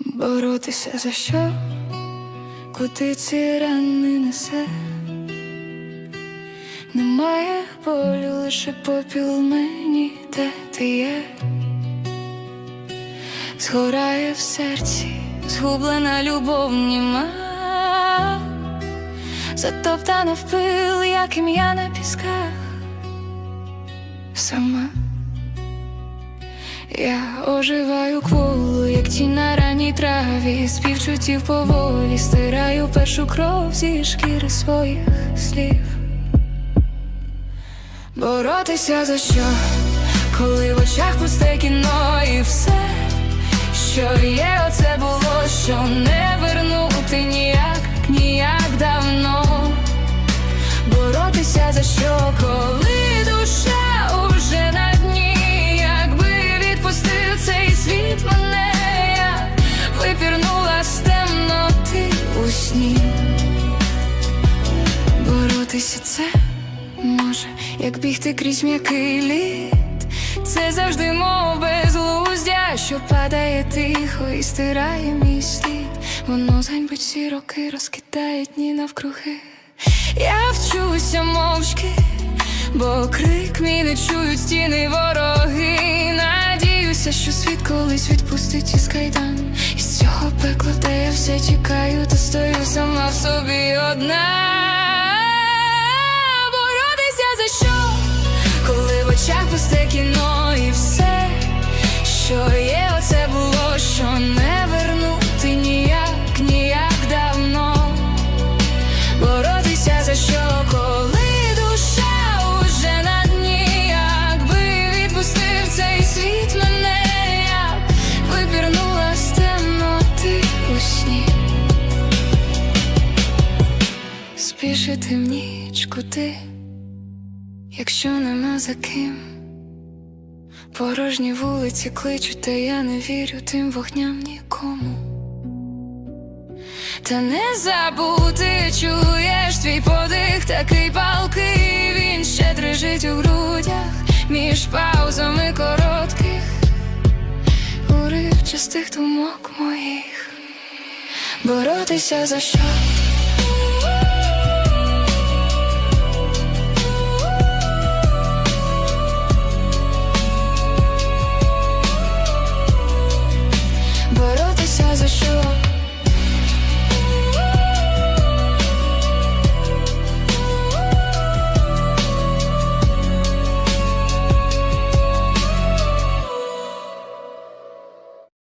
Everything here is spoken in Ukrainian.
Боротися за що? Куди ці рани несе? Немає болю, лише попіл мені, де ти є. Згорає в серці, згублена любов німа, затоптана в пил, як ім'я на пісках. Сама я оживаю кволу, як тінь на ранній траві, співчуттів поволі, стираю першу кров зі шкіри своїх слів. Боротися за що, коли в очах пусте кіно і все, що є, оце було, що не вернути ніяк, ніяк давно. Може, як бігти крізь м'який лід. Це завжди мов безглуздя, що падає тихо і стирає мій слід. Воно зганьбить всі роки, розкидає дні навкруги. Я вчуся мовчки, бо крик мій не чують стіни вороги. Надіюся, що світ колись відпустить із кайдан. Із цього пекла, де я все тікаю, та стою сама в собі одна. Очах пусте кіно і все, що є, оце було, що не вернути ніяк, ніяк давно. Боротися за що, коли душа уже на дні, якби відпустив цей світ мене, я випірнула з темноти у сні. Спішити в ніч куди, якщо нема за ким. Порожні вулиці кличуть, та я не вірю тим вогням нікому. Та не забути, чуєш твій подих, такий палкий, він ще дрижить у грудях між паузами коротких, уривчастих думок моїх. Боротися за що?